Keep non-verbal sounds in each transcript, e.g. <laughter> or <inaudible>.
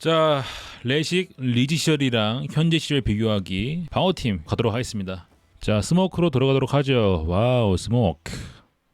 자, 레식 리지 시절이랑 현재 시절 비교하기 방어팀 가도록 하겠습니다. 자, 스모크로 들어가도록 하죠. 와우, 스모크.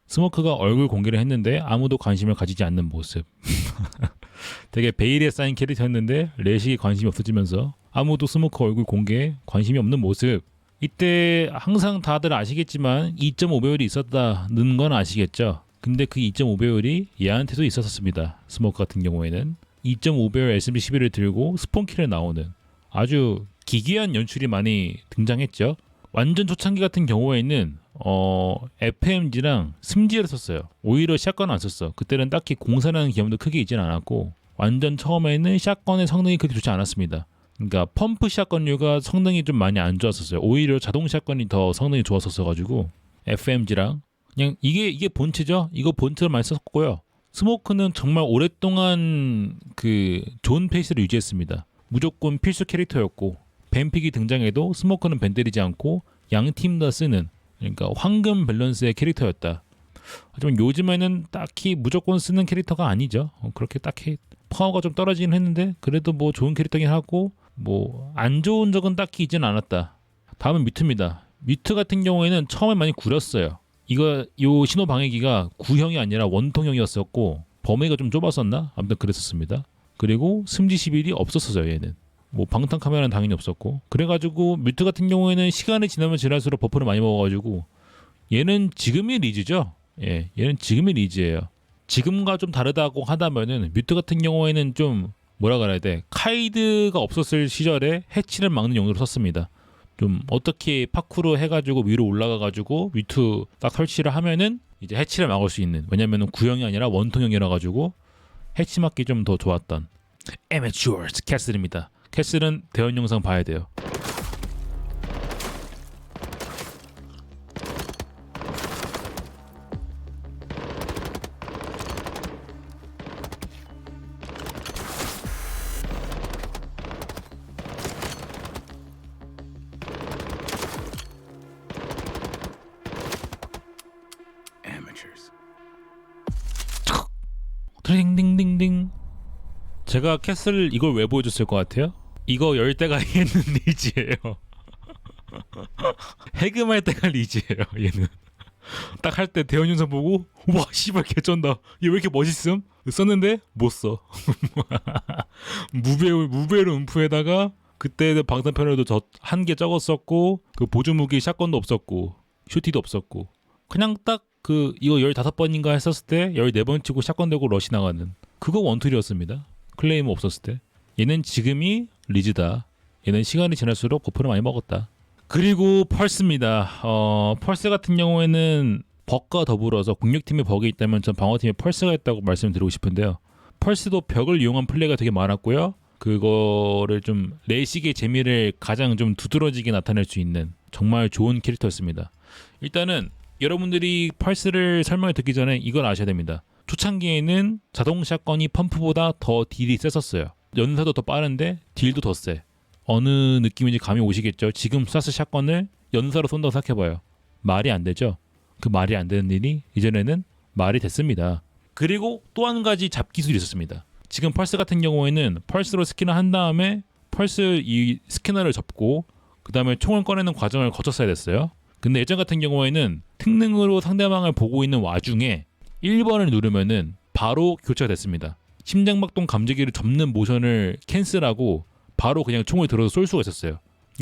스모크가 얼굴 공개를 했는데 아무도 관심을 가지지 않는 모습. <laughs> 되게 베일에 쌓인 캐릭터였는데 레식이 관심이 없어지면서 아무도 스모크 얼굴 공개에 관심이 없는 모습. 이때 항상 다들 아시겠지만 2.5배율이 있었다는 건 아시겠죠? 근데 그 2.5배율이 얘한테도 있었습니다. 스모크 같은 경우에는 2.5배율 SB11을 들고 스폰키를 나오는 아주 기괴한 연출이 많이 등장했죠. 완전 초창기 같은 경우에는 어 FMG랑 승지를 썼어요. 오히려 샷건 안 썼어. 그때는 딱히 공사라는 개념도 크게 있진 않았고 완전 처음에는 샷건의 성능이 그렇게 좋지 않았습니다. 그러니까 펌프 샷건류가 성능이 좀 많이 안 좋았었어요. 오히려 자동 샷건이 더 성능이 좋았었어 가지고 FMG랑 그냥 이게 이게 본체죠. 이거 본체를 많이 썼고요. 스모크는 정말 오랫동안 그 좋은 페이스를 유지했습니다. 무조건 필수 캐릭터였고 뱀픽이 등장해도 스모크는 벤 때리지 않고 양 팀 다 쓰는 그러니까 황금 밸런스의 캐릭터였다. 하지만 요즘에는 딱히 무조건 쓰는 캐릭터가 아니죠. 어, 그렇게 딱히 파워가 좀 떨어지긴 했는데 그래도 뭐 좋은 캐릭터긴 하고 뭐 안 좋은 적은 딱히 있지는 않았다. 다음은 뮤트입니다. 뮤트 같은 경우에는 처음에 많이 구렸어요. 이거 요 신호 방해기가 구형이 아니라 원통형이었었고 범위가 좀 좁았었나? 아무튼 그랬었습니다. 그리고 승지 11이 없었어요 얘는. 뭐 방탄 카메라는 당연히 없었고 그래가지고 뮤트 같은 경우에는 시간이 지나면 지날수록 버프를 많이 먹어가지고 얘는 지금의 리즈죠. 예, 얘는 지금의 리즈예요. 지금과 좀 다르다고 하다면은 뮤트 같은 경우에는 좀 뭐라 그래야 돼 카이드가 없었을 시절에 해치를 막는 용도로 썼습니다. 좀 어떻게 파쿠르 해가지고 위로 올라가가지고 뮤트 딱 설치를 하면은 이제 해치를 막을 수 있는 왜냐면은 구형이 아니라 원통형이라 가지고 해치 막기 좀 더 좋았던 에메추어스 캐슬입니다. 캐슬은 대원 영상 봐야 돼요. Amateurs. 딩딩딩딩. 제가 캐슬 이걸 왜 보여줬을 것 같아요? 이거 열 때가 <laughs> 얘는 리즈예요. <laughs> 해금할 때가 리즈예요. 얘는 딱 할 때 대원 영상 보고 와 씨발 개쩐다. 얘 왜 이렇게 멋있음? 썼는데 못 써. <laughs> 무배 무배로 음프에다가 그때 방탄편에도 저 한 개 적었었고 그 보조 무기 샷건도 없었고 슈티도 없었고 그냥 딱 그 이거 15번인가 했었을 때 14번 치고 샷건 대고 러시 나가는 그거 원툴이었습니다. 클레이머 없었을 때. 얘는 지금이 리즈다. 얘는 시간이 지날수록 버프를 많이 먹었다. 그리고 펄스입니다. 어, 펄스 같은 경우에는 벅과 더불어서 공격팀에 벅이 있다면 전 방어팀에 펄스가 있다고 말씀드리고 싶은데요. 펄스도 벽을 이용한 플레이가 되게 많았고요. 그거를 좀 레식의 재미를 가장 좀 두드러지게 나타낼 수 있는 정말 좋은 캐릭터였습니다. 일단은 여러분들이 펄스를 설명을 듣기 전에 이걸 아셔야 됩니다. 초창기에는 자동 샷건이 펌프보다 더 딜이 셌었어요. 연사도 더 빠른데 딜도 더 세. 어느 느낌인지 감이 오시겠죠? 지금 쏴스 샷건을 연사로 쏜다고 생각해봐요. 말이 안 되죠? 그 말이 안 되는 일이 이전에는 말이 됐습니다. 그리고 또 한 가지 잡 기술이 있었습니다. 지금 펄스 같은 경우에는 펄스로 스캐너 한 다음에 펄스 이 스캐너를 접고 그 다음에 총을 꺼내는 과정을 거쳤어야 됐어요. 근데 예전 같은 경우에는 특능으로 상대방을 보고 있는 와중에 1번을 누르면은 바로 교체가 됐습니다. 심장박동 감지기를 접는 모션을 캔슬하고 바로 그냥 총을 들어서 쏠 수가 있었어요.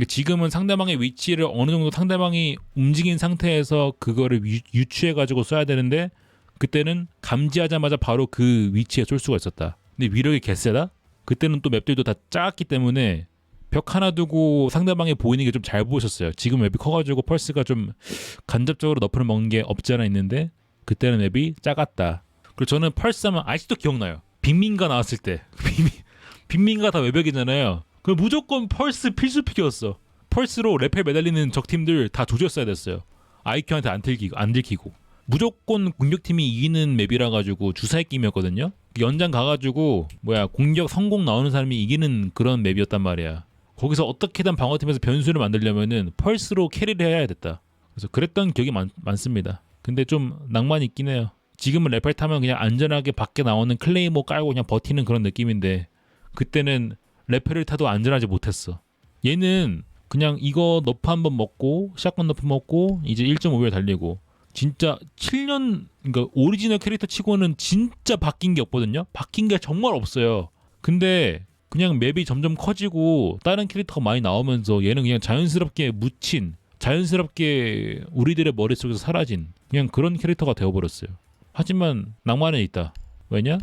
지금은 상대방의 위치를 어느 정도 상대방이 움직인 상태에서 그거를 유, 취해 가지고 쏴야 되는데 그때는 감지하자마자 바로 그 위치에 쏠 수가 있었다. 근데 위력이 개세다? 그때는 또 맵들도 다 작았기 때문에 벽 하나 두고 상대방이 보이는 게 좀 잘 보이셨어요. 지금 맵이 커가지고 펄스가 좀 간접적으로 너프를 먹는 게 없지 않아 있는데 그때는 맵이 작았다. 그리고 저는 펄스 하면 아직도 기억나요. 빅민가 나왔을 때 <laughs> 빅민가 다 외벽이잖아요. 그 무조건 펄스 필수 픽이었어. 펄스로 랩에 매달리는 적팀들 다 조졌어야 됐어요. 아이큐한테 안 들키고 안 들키고 무조건 공격팀이 이기는 맵이라 가지고 주사위 게임이었거든요. 연장 가가지고 뭐야 공격 성공 나오는 사람이 이기는 그런 맵이었단 말이야. 거기서 어떻게든 방어팀에서 변수를 만들려면은 펄스로 캐리를 해야 됐다. 그래서 그랬던 기억이 많, 많습니다. 근데 좀 낭만이 있긴 해요. 지금은 레펠 타면 그냥 안전하게 밖에 나오는 클레이모 깔고 그냥 버티는 그런 느낌인데 그때는 레페를 타도 안전하지 못했어. 얘는 그냥 이거 너프 한 번 먹고 샷건 너프 먹고 이제 1.5배 달리고 진짜 7년 그러니까 오리지널 캐릭터 치고는 진짜 바뀐 게 없거든요. 바뀐 게 정말 없어요. 근데 그냥 맵이 점점 커지고 다른 캐릭터가 많이 나오면서 얘는 그냥 자연스럽게 묻힌 자연스럽게 우리들의 머릿속에서 사라진 그냥 그런 캐릭터가 되어버렸어요. 하지만 낭만은 있다. 왜냐?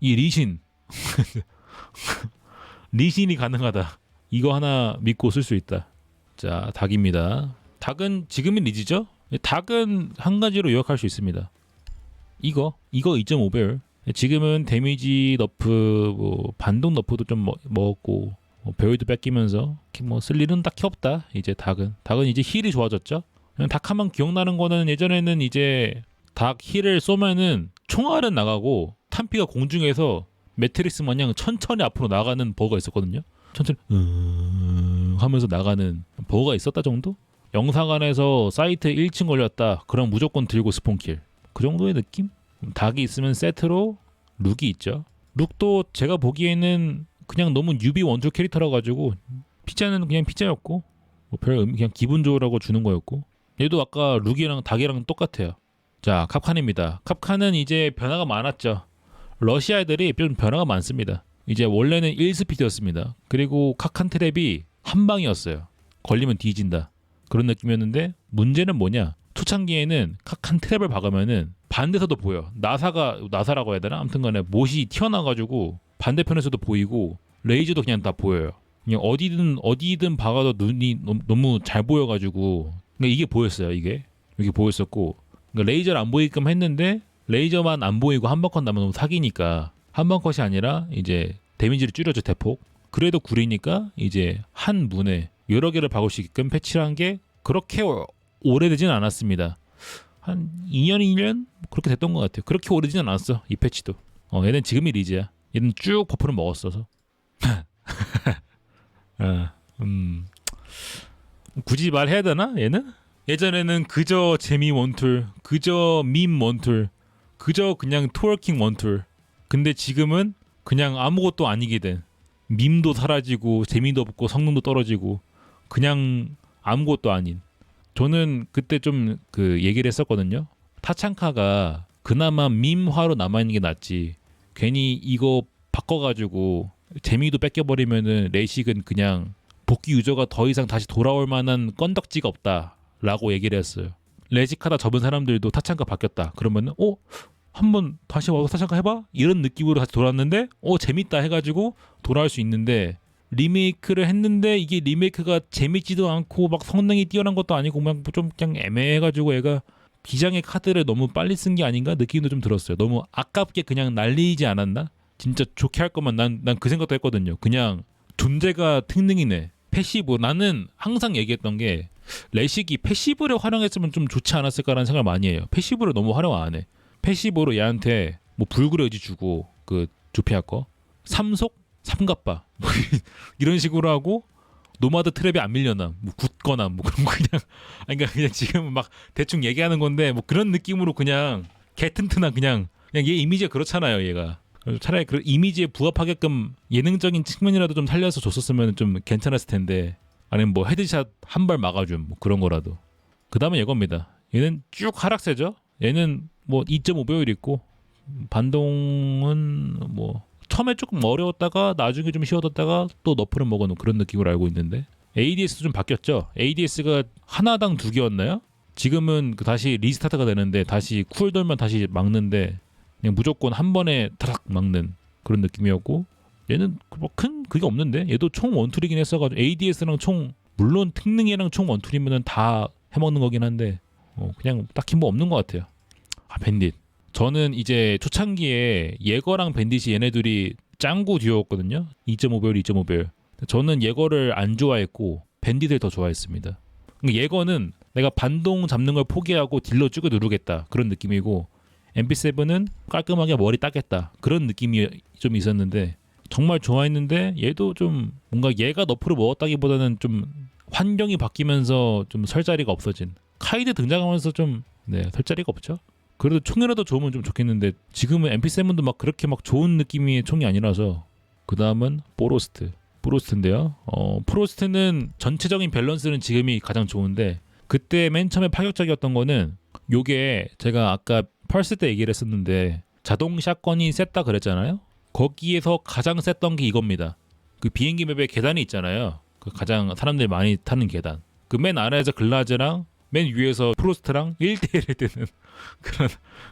이 리신 <laughs> 리신이 가능하다. 이거 하나 믿고 쓸 수 있다. 자, 닭입니다. 닭은 지금이 리지죠? 닭은 한 가지로 요약할 수 있습니다. 이거, 이거 2.5배율. 지금은 데미지 너프, 뭐 반동 너프도 좀 먹- 먹었고 뭐 배율도 뺏기면서 뭐쓸 일은 딱히 없다. 이제 닭은 닭은 이제 힐이 좋아졌죠. 그냥 닭 하면 기억나는 거는 예전에는 이제 닭 힐을 쏘면은 총알은 나가고 탄피가 공중에서 매트릭스 마냥 천천히 앞으로 나가는 버거가 있었거든요. 천천히 음 하면서 나가는 버거가 있었다 정도? 영상관에서 사이트 1층 걸렸다. 그럼 무조건 들고 스폰킬. 그 정도의 느낌? 닭이 있으면 세트로 룩이 있죠. 룩도 제가 보기에는 그냥 너무 유비 원툴 캐릭터라 가지고 피자는 그냥 피자였고 뭐별 의미 그냥 기분 좋으라고 주는 거였고 얘도 아까 룩이랑 닭이랑 똑같아요. 자 캅칸입니다. 캅칸은 이제 변화가 많았죠. 러시아 애들이 좀 변화가 많습니다. 이제 원래는 1스피드였습니다. 그리고 카칸 트랩이 한 방이었어요. 걸리면 뒤진다. 그런 느낌이었는데 문제는 뭐냐? 초창기에는 카칸 트랩을 박으면은 반대서도 보여. 나사가 나사라고 해야 되나? 아무튼간에 못이 튀어나와가지고 반대편에서도 보이고 레이저도 그냥 다 보여요. 그냥 어디든 어디든 박아도 눈이 너무, 잘 보여가지고 그러니까 이게 보였어요. 이게 이게 보였었고 그러니까 레이저를 안 보이게끔 했는데 레이저만 안 보이고 한 번 컷 나면 너무 사기니까 한 번 컷이 아니라 이제 데미지를 줄여줘 대폭. 그래도 구리니까 이제 한 문에 여러 개를 박을 수 있게끔 패치를 한 게 그렇게 오- 오래되진 않았습니다. 한 2년 2년 그렇게 됐던 것 같아요. 그렇게 오래되진 않았어 이 패치도. 어 얘는 지금이 리즈야. 얘는 쭉 버프를 먹었어서. 아, <laughs> 음 굳이 말해야 되나 얘는? 예전에는 그저 재미 원툴, 그저 밈 원툴, 그저 그냥 트월킹 원툴. 근데 지금은 그냥 아무것도 아니게 된 밈도 사라지고 재미도 없고 성능도 떨어지고 그냥 아무것도 아닌. 저는 그때 좀 그 얘기를 했었거든요. 타창카가 그나마 밈화로 남아 있는 게 낫지. 괜히 이거 바꿔가지고 재미도 뺏겨버리면은 레이식은 그냥 복귀 유저가 더 이상 다시 돌아올 만한 건덕지가 없다라고 얘기를 했어요. 레식하다 접은 사람들도 타창카 바뀌었다. 그러면은 어 한번 다시 와서 타창카 해봐 이런 느낌으로 다시 돌아왔는데 어 재밌다 해가지고 돌아올 수 있는데 리메이크를 했는데 이게 리메이크가 재밌지도 않고 막 성능이 뛰어난 것도 아니고 그냥 좀 그냥 애매해가지고 얘가 비장의 카드를 너무 빨리 쓴 게 아닌가 느낌도 좀 들었어요. 너무 아깝게 그냥 날리지 않았나? 진짜 좋게 할 거면 난 난 그 생각도 했거든요. 그냥 존재가 특능이네. 패시브 나는 항상 얘기했던 게 레식이 패시브를 활용했으면 좀 좋지 않았을까라는 생각을 많이 해요. 패시브를 너무 활용 안 해. 패시브로 얘한테 뭐 의지 주고 그 조피할 거 삼속 삼갑바 <laughs> 뭐 이런 식으로 하고 노마드 트랩이 안 밀려나? 뭐 굳거나 뭐 그런 거 그냥. 아니 그러니까 그냥 지금 막 대충 얘기하는 건데 뭐 그런 느낌으로 그냥 개 튼튼한 그냥 그냥 얘 이미지가 그렇잖아요 얘가. 차라리 그 이미지에 부합하게끔 예능적인 측면이라도 좀 살려서 줬었으면 좀 괜찮았을 텐데. 아니면 뭐 헤드샷 한 발 막아줌 뭐 그런 거라도. 그 다음에 얘겁니다. 얘는 쭉 하락세죠? 얘는 뭐 2.5배율 있고 반동은 뭐 처음에 조금 어려웠다가 나중에 좀 쉬워졌다가 또 너프를 먹어놓은 그런 느낌으로 알고 있는데 ADS도 좀 바뀌었죠. ADS가 하나당 두 개였나요? 지금은 그 다시 리스타트가 되는데 다시 쿨 돌면 다시 막는데 그냥 무조건 한 번에 타락 막는 그런 느낌이었고 얘는 뭐큰 그게 없는데 얘도 총 원툴이긴 했어가지고 ADS랑 총 물론 특능이랑 총 원툴이면은 다 해먹는 거긴 한데 어, 그냥 딱히 뭐 없는 것 같아요. 아 밴딧 저는 이제 초창기에 예거랑 밴딧이 얘네들이 짱구 듀오였거든요. 2.5배율, 2.5배율. 저는 예거를 안 좋아했고 밴딧을 더 좋아했습니다. 그러니까 예거는 내가 반동 잡는 걸 포기하고 딜러 쭉 누르겠다 그런 느낌이고 MP7은 깔끔하게 머리 닦겠다 그런 느낌이 좀 있었는데 정말 좋아했는데 얘도 좀 뭔가 얘가 너프를 먹었다기보다는 좀 환경이 바뀌면서 좀 설 자리가 없어진 카이드 등장하면서 좀 네, 설 자리가 없죠. 그래도 총이라도 좋으면 좀 좋겠는데 지금은 MP7도 막 그렇게 막 좋은 느낌의 총이 아니라서 그 다음은 포로스트. 프로스트인데요. 어, 프로스트는 전체적인 밸런스는 지금이 가장 좋은데 그때 맨 처음에 파격적이었던 거는 요게 제가 아까 펄스 때 얘기를 했었는데 자동 샷건이 셌다 그랬잖아요. 거기에서 가장 셌던 게 이겁니다. 그 비행기 맵에 계단이 있잖아요. 그 가장 사람들이 많이 타는 계단. 그 맨 아래에서 글라즈랑 맨 위에서 프로스트랑 <laughs> 1대1을 뜨는 <laughs> 그런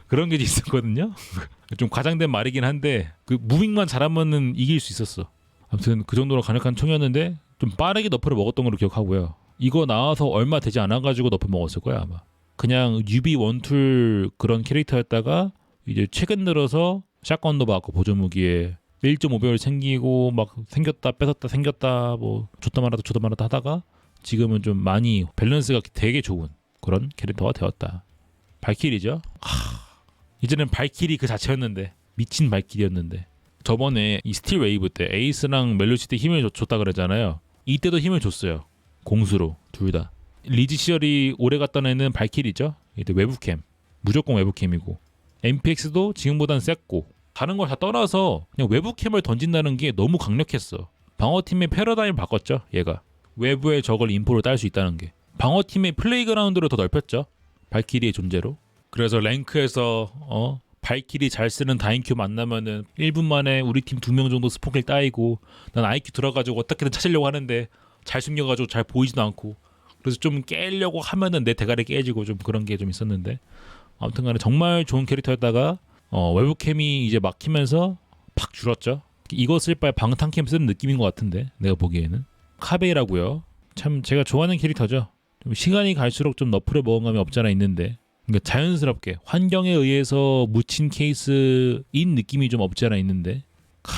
그런 게 있었거든요. <laughs> 좀 과장된 말이긴 한데 그 무빙만 잘하면은 이길 수 있었어. 아무튼 그 정도로 강력한 총이었는데 좀 빠르게 너프를 먹었던 걸로 기억하고요. 이거 나와서 얼마 되지 않아 가지고 너프 먹었을 거야 아마. 그냥 유비 원툴 그런 캐릭터였다가 이제 최근 들어서 샷건도 받고 보조 무기에 1.5배율 생기고 막 생겼다 뺏었다 생겼다 뭐 줬다 말았다 줬다 말았다 하다가 지금은 좀 많이 밸런스가 되게 좋은 그런 캐릭터가 되었다. 발키리죠. 하, 이제는 발키리 그 자체였는데 미친 발키리였는데 저번에 이 스틸 웨이브 때 에이스랑 멜로시 때 힘을 줬- 줬다 그랬잖아요. 이때도 힘을 줬어요. 공수로 둘 다. 리지 시절이 오래 갔던 애는 발키리죠. 이때 외부캠 무조건 외부캠이고 MPX도 지금보단 셌고 다른 걸 다 떠나서 그냥 외부캠을 던진다는 게 너무 강력했어. 방어팀의 패러다임을 바꿨죠. 얘가 외부의 적을 인포로 딸 수 있다는 게 방어팀의 플레이그라운드를 더 넓혔죠. 발키리의 존재로. 그래서 랭크에서 어 발키리 잘 쓰는 다인큐 만나면은 1분 만에 우리 팀 두 명 정도 스포킬 따이고 난 아이큐 들어가지고 어떻게든 찾으려고 하는데 잘 숨겨가지고 잘 보이지도 않고 그래서 좀 깨려고 하면은 내 대가리 깨지고 좀 그런 게 좀 있었는데 아무튼간에 정말 좋은 캐릭터였다가 어, 외부 캠이 이제 막히면서 팍 줄었죠. 쓸 바에 방탄 캠 쓰는 느낌인 것 같은데 내가 보기에는 카베이라고요. 참 제가 좋아하는 캐릭터죠. 좀 시간이 갈수록 좀 너프를 먹은 감이 없잖아 있는데 그러니까 자연스럽게 환경에 의해서 묻힌 케이스인 느낌이 좀 없지 않아 있는데 카,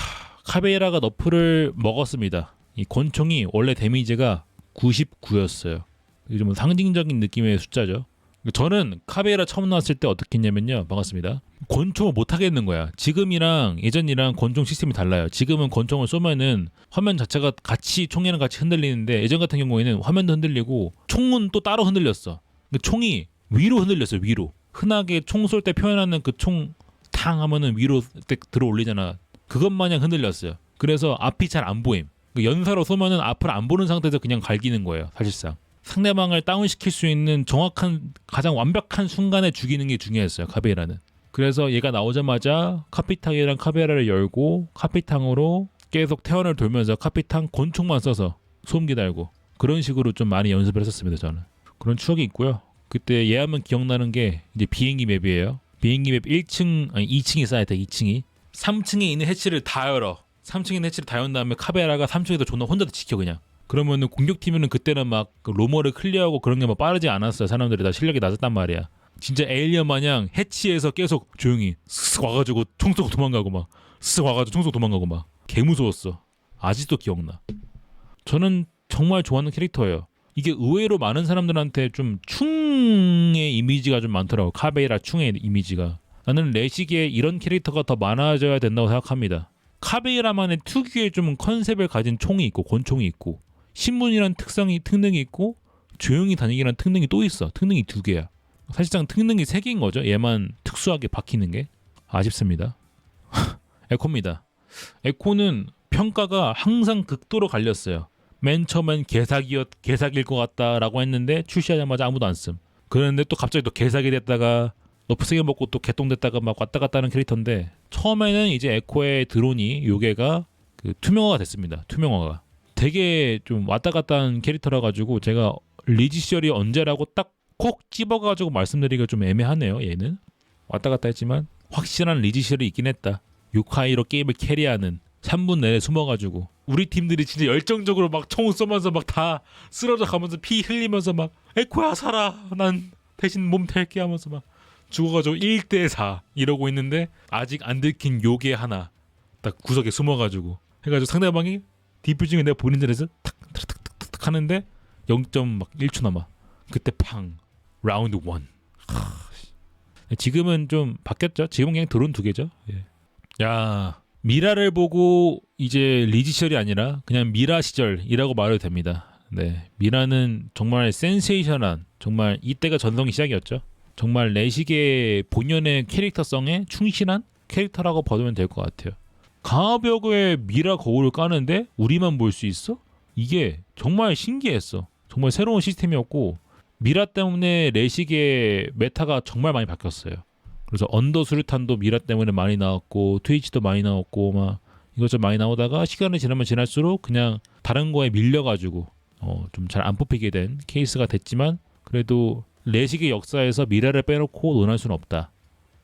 카베이라가 너프를 먹었습니다. 이 권총이 원래 데미지가 99였어요. 이게 좀 상징적인 느낌의 숫자죠. 저는 카베이라 처음 나왔을 때 어떻게 했냐면요. 반갑습니다. 권총을 못 하겠는 거야. 지금이랑 예전이랑 권총 시스템이 달라요. 지금은 권총을 쏘면은 화면 자체가 같이 총이랑 같이 흔들리는데 예전 같은 경우에는 화면도 흔들리고 총은 또 따로 흔들렸어. 그 총이 위로 흔들렸어요. 위로. 흔하게 총 쏠 때 표현하는 그 총 탕 하면은 위로 딱 들어 올리잖아. 그것 마냥 흔들렸어요. 그래서 앞이 잘 안 보임. 그 연사로 쏘면은 앞을 안 보는 상태에서 그냥 갈기는 거예요. 사실상. 상대방을 다운시킬 수 있는 정확한 가장 완벽한 순간에 죽이는 게 중요했어요. 카베이라는. 그래서 얘가 나오자마자 카피탕이랑 카베라를 열고 카피탕으로 계속 태연을 돌면서 카피탕 권총만 써서 소음기 달고 그런 식으로 좀 많이 연습을 했었습니다. 저는 그런 추억이 있고요. 그때 얘 하면 기억나는 게 이제 비행기 맵이에요. 비행기 맵 1층 아니 2층이 쌓여 있다. 2층이 3층에 있는 해치를 다 열어. 3층에 있는 해치를 다 연 다음에 카베라가 3층에서 존나 혼자 지켜 그냥. 그러면은 공격팀은 그때는 막 그 로머를 클리어하고 그런 게 막 빠르지 않았어요. 사람들이 다 실력이 낮았단 말이야. 진짜 에일리언 마냥 해치에서 계속 조용히 쓱 와가지고 총 쏘고 도망가고 막 쓱 와가지고 총 쏘고 도망가고 막 개 무서웠어. 아직도 기억나. 저는 정말 좋아하는 캐릭터예요. 이게 의외로 많은 사람들한테 좀 충의 이미지가 좀 많더라고. 카베이라 충의 이미지가. 나는 레시기에 이런 캐릭터가 더 많아져야 된다고 생각합니다. 카베이라만의 특유의 좀 컨셉을 가진 총이 있고 권총이 있고 신문이란 특성이 특능이 있고 조용히 다니기란 특능이 또 있어. 특능이 두 개야. 사실상 특능이 세 개인 거죠. 얘만 특수하게 박히는 게 아쉽습니다. <laughs> 에코입니다. 에코는 평가가 항상 극도로 갈렸어요. 맨 처음엔 개사기였 개사기일 것 같다라고 했는데 출시하자마자 아무도 안 씀. 그런데 또 갑자기 또 개사기 됐다가 너프 세게 먹고 또 개똥됐다가 막 왔다 갔다 하는 캐릭터인데 처음에는 이제 에코의 드론이 요게가 그 투명화가 됐습니다. 투명화가. 되게 좀 왔다 갔다 하는 캐릭터라 가지고 제가 리지 시절이 언제라고 딱 콕 집어가지고 말씀드리기가 좀 애매하네요. 얘는 왔다 갔다 했지만 확실한 리지 시절이 있긴 했다. 유카이로 게임을 캐리하는 3분 내내 숨어가지고 우리 팀들이 진짜 열정적으로 막 총 쏘면서 막 다 쓰러져 가면서 피 흘리면서 막 에코야 살아 난 대신 몸 댈게 하면서 막 죽어가지고 1대4 이러고 있는데 아직 안 들킨 요괴 하나 딱 구석에 숨어가지고 해가지고 상대방이 디퓨징을 내가 보는 자리에서 탁탁탁탁탁 하는데 0.1초 남아. 그때 팡. 라운드 1 지금은 좀 바뀌었죠? 지금은 그냥 드론 두 개죠? 예. 야 미라를 보고 이제 리지 시절이 아니라 그냥 미라 시절이라고 말해도 됩니다. 네. 미라는 정말 센세이션한 정말 이때가 전성기 시작이었죠? 정말 레식의 본연의 캐릭터성에 충실한 캐릭터라고 봐두면 될 것 같아요 강화벽에 미라 거울을 까는데 우리만 볼 수 있어? 이게 정말 신기했어. 정말 새로운 시스템이었고 미라 때문에 레식의 메타가 정말 많이 바뀌었어요. 그래서 언더 수류탄도 미라 때문에 많이 나왔고 트위치도 많이 나왔고 막 이것저것 많이 나오다가 시간이 지나면 지날수록 그냥 다른 거에 밀려가지고 어, 좀 잘 안 뽑히게 된 케이스가 됐지만 그래도 레식의 역사에서 미라를 빼놓고 논할 수는 없다.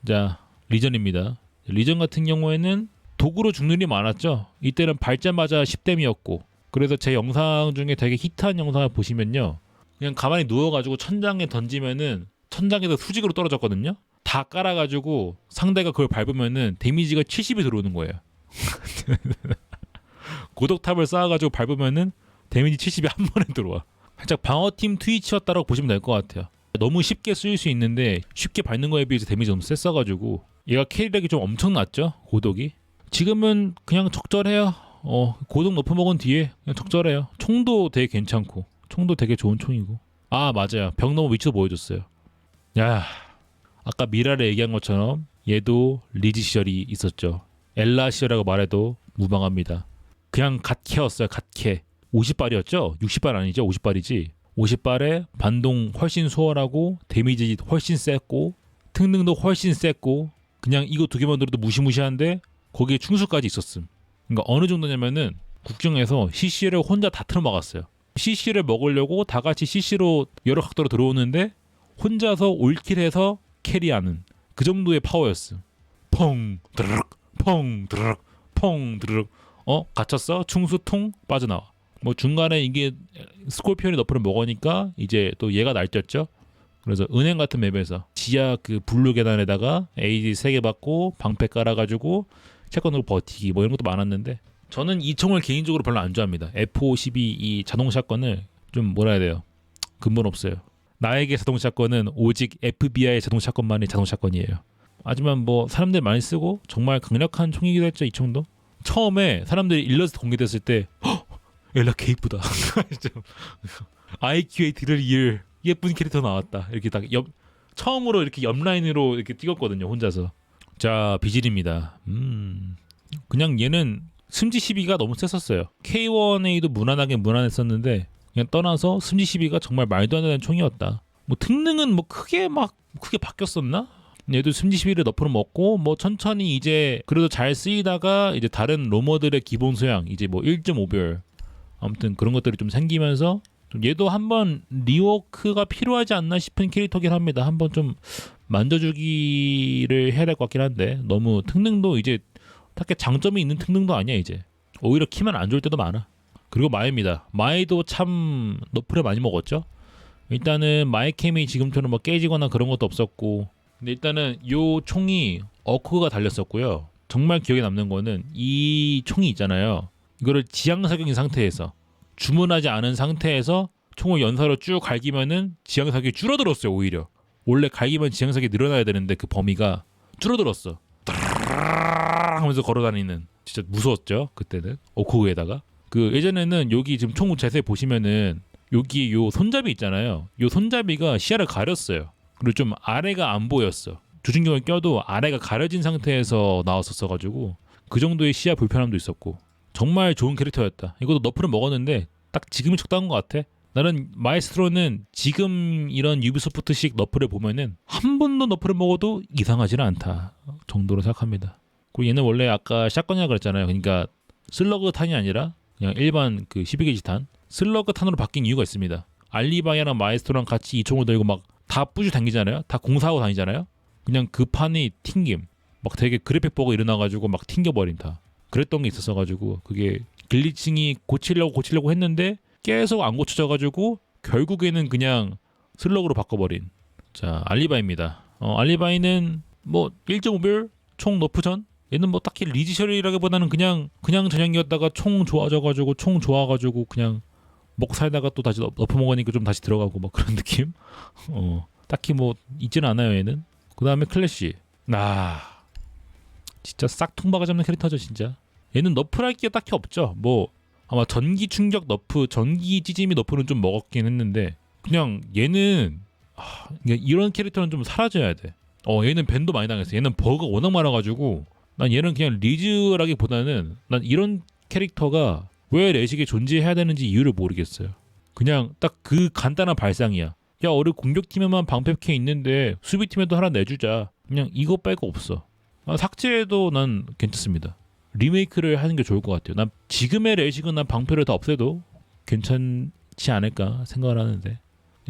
자 리전입니다. 리전 같은 경우에는 도구로 죽는 일이 많았죠. 이때는 밟자마자 10댐이었고 그래서 제 영상 중에 되게 히트한 영상을 보시면요. 그냥 가만히 누워가지고 천장에 던지면은 천장에서 수직으로 떨어졌거든요. 다 깔아가지고 상대가 그걸 밟으면은 데미지가 70이 들어오는 거예요. <laughs> 고독탑을 쌓아가지고 밟으면은 데미지 70이 한 번에 들어와. 살짝 방어팀 트위치였다라고 보시면 될 것 같아요. 너무 쉽게 쓰일 수 있는데 쉽게 밟는 거에 비해서 데미지 너무 셌어가지고 얘가 캐리력이 좀 엄청났죠 고독이. 지금은 그냥 적절해요. 어 고독 높여 먹은 뒤에 그냥 적절해요. 총도 되게 괜찮고 총도 되게 좋은 총이고. 아 맞아요. 벽 넘어 위치도 보여줬어요. 야 아까 미라를 얘기한 것처럼 얘도 리즈 시절이 있었죠. 엘라 시절이라고 말해도 무방합니다. 그냥 갓캐였어요. 갓캐. 50발이었죠? 60발 아니죠? 50발이지. 50발에 반동 훨씬 수월하고 데미지 훨씬 셌고 특능도 훨씬 셌고 그냥 이거 두 개만 들어도 무시무시한데 거기에 충수까지 있었음. 그러니까 어느 정도냐면은 국정에서 CC를 혼자 다 틀어막았어요. CC를 먹으려고 다 같이 CC로 여러 각도로 들어오는데 혼자서 올킬해서 캐리하는 그 정도의 파워였음. 펑 드르륵 펑 드르륵 펑 드르륵 어 갇혔어 충수 통 빠져나와. 뭐 중간에 이게 스콜피온이 너프를 먹으니까 이제 또 얘가 날뛰었죠. 그래서 은행 같은 맵에서 지하 그 블루 계단에다가 AD 3개 받고 방패 깔아가지고 샷건으로 버티기 뭐 이런 것도 많았는데 저는 이 총을 개인적으로 별로 안 좋아합니다. F52 이 자동 샷건을 좀 뭐라 해야 돼요. 근본 없어요. 나에게 자동 샷건은 오직 FBI 자동 샷건만이 자동 샷건이에요. 하지만 뭐 사람들이 많이 쓰고 정말 강력한 총이기도 했죠 이 총도. 처음에 사람들이 일러스트 공개됐을 때 헉! 엘라 개 이쁘다. <laughs> 좀 IQ의 뒤를 이을 예쁜 캐릭터 나왔다. 이렇게 딱 옆 처음으로 이렇게 옆 라인으로 이렇게 찍었거든요 혼자서. 자 비질입니다. 음 그냥 얘는 승지 12가 너무 셌었어요. K1A도 무난하게 무난했었는데 그냥 떠나서 승지 12가 정말 말도 안 되는 총이었다. 뭐 특능은 뭐 크게 막 크게 바뀌었었나? 얘도 승지 12를 너프로 먹고 뭐 천천히 이제 그래도 잘 쓰이다가 이제 다른 로머들의 기본 소양 이제 뭐 1.5별 아무튼 그런 것들이 좀 생기면서 좀 얘도 한번 리워크가 필요하지 않나 싶은 캐릭터긴 합니다. 한번 좀 만져주기를 해야 될 것 같긴 한데 너무 특능도 이제 딱히 장점이 있는 특능도 아니야 이제 오히려 키면 안 좋을 때도 많아. 그리고 마이입니다. 마이도 참 너프를 많이 먹었죠. 일단은 마이 캠이 지금처럼 뭐 깨지거나 그런 것도 없었고 근데 일단은 요 총이 어크가 달렸었고요. 정말 기억에 남는 거는 이 총이 있잖아요. 이거를 지향사격인 상태에서 주문하지 않은 상태에서 총을 연사로 쭉 갈기면은 지향사격이 줄어들었어요 오히려. 원래 갈기면 지향사격이 늘어나야 되는데 그 범위가 줄어들었어. 하면서 걸어다니는 진짜 무서웠죠 그때는. 오코우에다가. 그 예전에는 여기 지금 총 자세히 보시면은 여기 요 손잡이 있잖아요. 요 손잡이가 시야를 가렸어요. 그리고 좀 아래가 안 보였어. 조준경을 껴도 아래가 가려진 상태에서 나왔었어 가지고 그 정도의 시야 불편함도 있었고 정말 좋은 캐릭터였다. 이것도 너프를 먹었는데 딱 지금이 적당한 것 같아. 나는 마에스트로는 지금 이런 유비소프트식 너프를 보면은 한 번도 너프를 먹어도 이상하지는 않다 정도로 생각합니다. 그리고 얘는 원래 아까 샷건이라 그랬잖아요. 그러니까 슬러그 탄이 아니라 그냥 일반 그 12게이지 탄 슬러그 탄으로 바뀐 이유가 있습니다. 알리바이랑 마에스트로랑 같이 이 총을 들고 막 다 뿌주 당기잖아요. 다 공사하고 다니잖아요. 그냥 그 판이 튕김. 막 되게 그래픽 버그 일어나가지고 막 튕겨버림 다. 그랬던 게 있었어 가지고 그게 글리칭이 고치려고 고치려고 했는데 계속 안 고쳐져 가지고 결국에는 그냥 슬럭으로 바꿔버린 자 알리바이입니다. 어, 알리바이는 뭐 1.5별 총 너프전 얘는 뭐 딱히 리지셜이라기보다는 그냥 그냥 전형이었다가 총 좋아져가지고 총 좋아가지고 그냥 먹고 살다가 또 다시 너- 너프 먹으니까 좀 다시 들어가고 막 그런 느낌. <laughs> 어 딱히 뭐 있지는 않아요 얘는. 그 다음에 클래시. 나 진짜 싹 통박아 잡는 캐릭터죠 진짜. 얘는 너프랄 게 딱히 없죠. 뭐 아마 전기 충격 너프, 전기 찌짐이 너프는 좀 먹었긴 했는데 그냥 얘는 아, 그러니까 이런 캐릭터는 좀 사라져야 돼. 어 얘는 밴도 많이 당했어. 얘는 버그가 워낙 많아가지고 난 얘는 그냥 리즈라기보다는 난 이런 캐릭터가 왜 레식에 존재해야 되는지 이유를 모르겠어요. 그냥 딱 그 간단한 발상이야. 야, 우리 공격팀에만 방패캐 있는데 수비팀에도 하나 내주자. 그냥 이거 빼고 없어. 아, 삭제해도 난 괜찮습니다. 리메이크를 하는 게 좋을 것 같아요. 난 지금의 레식은 난 방패를 다 없애도 괜찮지 않을까 생각을 하는데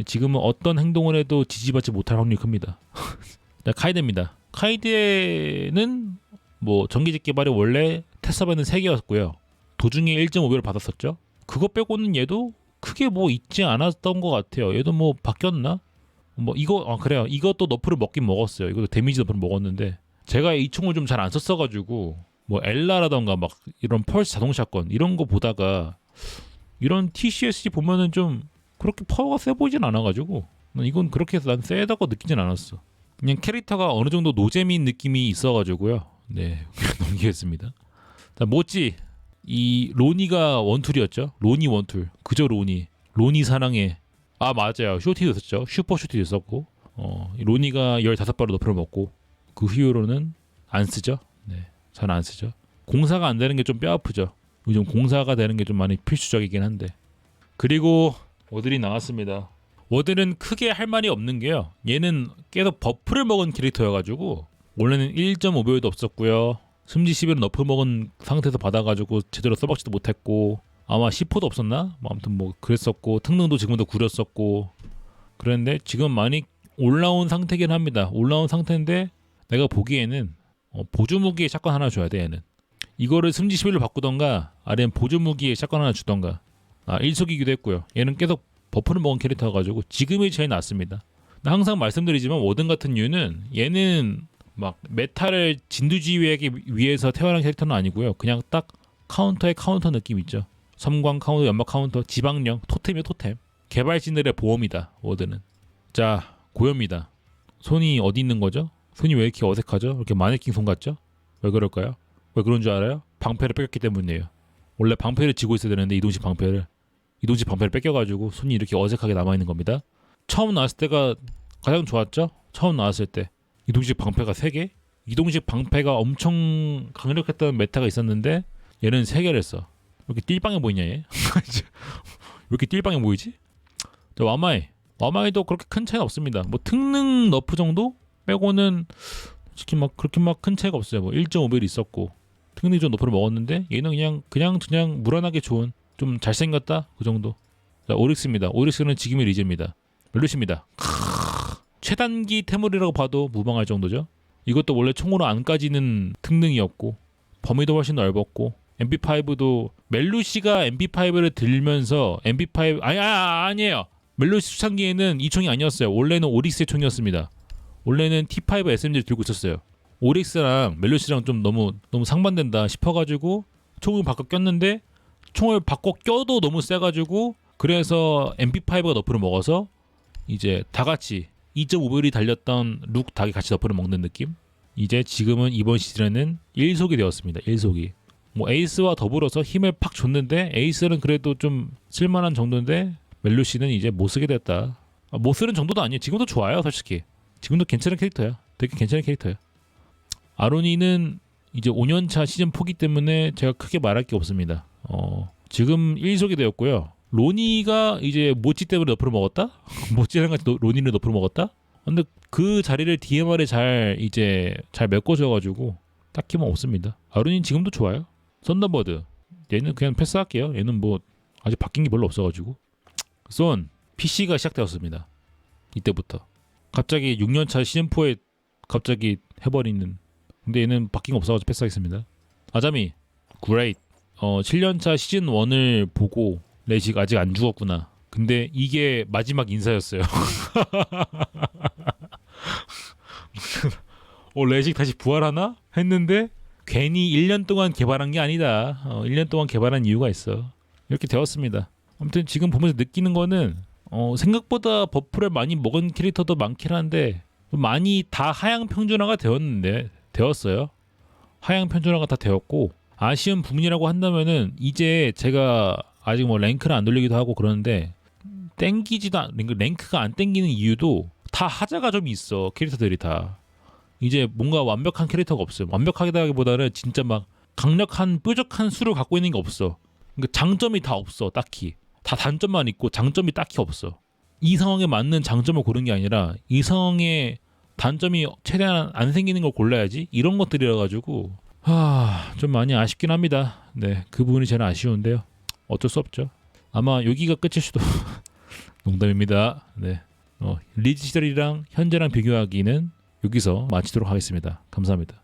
지금은 어떤 행동을 해도 지지받지 못할 확률이 큽니다. <laughs> 자, 카이드입니다. 카이드는 뭐 전기직 개발이 원래 테스업에는 3개였고요. 도중에 1.5배를 받았었죠. 그거 빼고는 얘도 크게 뭐 있지 않았던 것 같아요. 얘도 뭐 바뀌었나? 뭐 이거 아 그래요. 이것도 너프를 먹긴 먹었어요. 이것도 데미지 너프를 먹었는데 제가 이 총을 좀 잘 안 썼어가지고 뭐 엘라라던가 막 이런 펄스 자동샷건 이런 거 보다가 이런 TCSG 보면은 좀 그렇게 파워가 세 보이진 않아가지고 난 이건 그렇게 해서 난 세다고 느끼진 않았어. 그냥 캐릭터가 어느 정도 노잼인 느낌이 있어가지고요. 네 그냥 <laughs> 넘기겠습니다. 자 모찌 이 로니가 원툴이었죠. 로니 원툴 그저 로니 로니 사랑해. 아 맞아요 쇼티도 있었죠. 슈퍼 쇼티도 있었고 어이 로니가 15발로 너프를 먹고 그 이후로는 안 쓰죠. 네, 전안 쓰죠. 공사가 안 되는 게 좀 뼈 아프죠. 요즘 공사가 되는 게 좀 많이 필수적이긴 한데. 그리고 워들이 나왔습니다. 워들은 크게 할 말이 없는 게요. 얘는 계속 버프를 먹은 캐릭터여가지고 원래는 1.5배율도 없었고요. 숨지 11은 너프 먹은 상태에서 받아가지고 제대로 써먹지도 못했고 아마 10호도 없었나? 뭐 아무튼 뭐 그랬었고 특능도 지금도 구렸었고 그런데 지금 많이 올라온 상태긴 합니다. 올라온 상태인데 내가 보기에는 어, 보조 무기에 샷건 하나 줘야 돼 얘는. 이거를 승지 11로 바꾸던가 아니면 보조 무기에 샷건 하나 주던가. 아 일속이기도 했고요. 얘는 계속 버프를 먹은 캐릭터여가지고 지금이 제일 낫습니다. 항상 말씀드리지만 워든 같은 이유는 얘는 막 메타를 진두지휘하기 위해서 태어난 캐릭터는 아니고요. 그냥 딱 카운터의 카운터 느낌 있죠. 섬광 카운터, 연막 카운터, 지방령, 토템이요 토템. 개발진들의 보험이다. 워드는. 자 고요입니다. 손이 어디 있는 거죠? 손이 왜 이렇게 어색하죠? 이렇게 마네킹 손 같죠? 왜 그럴까요? 왜 그런 줄 알아요? 방패를 뺏겼기 때문이에요. 원래 방패를 쥐고 있어야 되는데 이동식 방패를 이동식 방패를 뺏겨가지고 손이 이렇게 어색하게 남아 있는 겁니다. 처음 나왔을 때가 가장 좋았죠? 처음 나왔을 때 이동식 방패가 3개? 이동식 방패가 엄청 강력했던 메타가 있었는데 얘는 3개를 했어. 왜 이렇게 띨빵해 보이냐 얘? <laughs> 왜 이렇게 띨빵해 보이지? 자 와마이 와마이도 그렇게 큰 차이는 없습니다. 뭐 특능 너프 정도 빼고는 솔직히 막 그렇게 막 큰 차이가 없어요. 뭐 1.5벨 있었고 특능이 좀 너프를 먹었는데 얘는 그냥 그냥 그냥 무난하게 좋은 좀 잘생겼다 그 정도. 자 오릭스입니다. 오릭스는 지금의 리즈입니다. 멜루시입니다. 최단기 태물이라고 봐도 무방할 정도죠. 이것도 원래 총으로 안 까지는 특능이었고 범위도 훨씬 넓었고 MP5도 멜루시가 MP5를 들면서 MP5 아니 아, 아니에요. 멜루시 수창기에는 이 총이 아니었어요. 원래는 오릭스의 총이었습니다. 원래는 T5 SMG를 들고 있었어요. 오릭스랑 멜루시랑 좀 너무 너무 상반된다 싶어가지고 총을 바꿔 꼈는데 총을 바꿔 껴도 너무 세가지고 그래서 MP5가 너프를 먹어서 이제 다 같이 2.5배율이 달렸던 룩 닭이 같이 너프를 먹는 느낌. 이제 지금은 이번 시즌에는 1속이 되었습니다. 1속이. 뭐 에이스와 더불어서 힘을 팍 줬는데 에이스는 그래도 좀 쓸만한 정도인데 멜루시는 이제 못 쓰게 됐다. 아, 못 쓰는 정도도 아니에요. 지금도 좋아요, 솔직히. 지금도 괜찮은 캐릭터야. 되게 괜찮은 캐릭터야. 아로니는 이제 5년차 시즌 포기 때문에 제가 크게 말할 게 없습니다. 어, 지금 1속이 되었고요. 로니가 이제 모찌 때문에 너프를 먹었다? <laughs> 모찌랑 같이 노- 로니를 너프를 먹었다? 근데 그 자리를 DMR에 잘 이제 잘 메꿔줘가지고 딱히 뭐 없습니다. 아로니 지금도 좋아요. 썬더버드 얘는 그냥 패스할게요. 얘는 뭐 아직 바뀐 게 별로 없어가지고 쏜 PC가 시작되었습니다. 이때부터 갑자기 6년차 시즌 4에 갑자기 해버리는 근데 얘는 바뀐 거 없어가지고 패스하겠습니다. 아자미 그레이트 어 7년차 시즌 1을 보고 레식 아직 안 죽었구나. 근데 이게 마지막 인사였어요. <laughs> 어 레식 다시 부활하나 했는데 괜히 1년 동안 개발한 게 아니다. 어, 1년 동안 개발한 이유가 있어. 이렇게 되었습니다. 아무튼 지금 보면서 느끼는 거는 어, 생각보다 버프를 많이 먹은 캐릭터도 많긴 한데 많이 다 하향 평준화가 되었는데 되었어요. 하향 평준화가 다 되었고 아쉬운 부분이라고 한다면은 이제 제가 아직 뭐 랭크를 안 돌리기도 하고 그러는데 땡기지도 않, 랭크- 랭크가 안 땡기는 이유도 다 하자가 좀 있어 캐릭터들이 다 이제 뭔가 완벽한 캐릭터가 없어요. 완벽하다기보다는 진짜 막 강력한 뾰족한 수를 갖고 있는 게 없어. 그러니까 장점이 다 없어. 딱히 다 단점만 있고 장점이 딱히 없어. 이 상황에 맞는 장점을 고른 게 아니라 이 상황에 단점이 최대한 안 생기는 걸 골라야지 이런 것들이라 가지고 하 좀 많이 아쉽긴 합니다. 네, 그 부분이 제일 아쉬운데요. 어쩔 수 없죠. 아마 여기가 끝일 수도 <laughs> 농담입니다. 네, 어, 리즈 시절이랑 현재랑 비교하기는 여기서 마치도록 하겠습니다. 감사합니다.